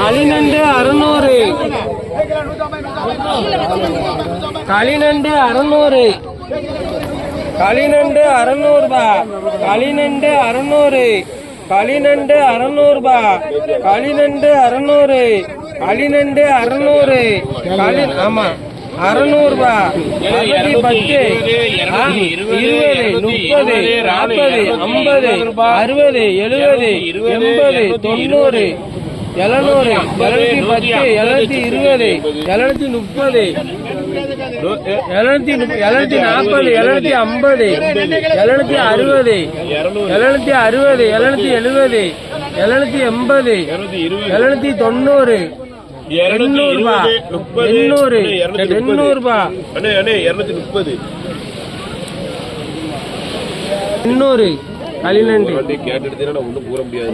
களிநண்டு அறுநூறு. களிநண்டு அறுநூறு. களிநண்டு அறுநூறுபா. களிநண்டு அறுநூறு. களிநண்டு அறுநூறுபா. களிநண்டு அறுநூறு. களிநண்டு அறுநூறு. களி ஆமா அறுநூறுபா. அறுபத்தி பத்து. இருபது முப்பது நாற்பது ஐம்பது அறுபது எழுபது எண்பது தொண்ணூறு. எழுநூறு எழுநூத்தி பத்து எழுநூத்தி இருபது எழுநூத்தி முப்பது. எழுநூத்தி எழுநூத்தி நாற்பது எழுநூத்தி ஐம்பது எழுநூத்தி அறுபது எழுநூத்தி அறுபது எழுநூத்தி எழுபது எழுநூத்தி எண்பது எழுநூத்தி தொண்ணூறு. எண்ணூறு ரூபா எண்ணூறு எண்ணூறு ரூபா இருநூத்தி முப்பது. எண்ணூறு. களிநண்டு கேட்டு எடுத்தீங்கன்னா ஒன்றும் கூற முடியாது.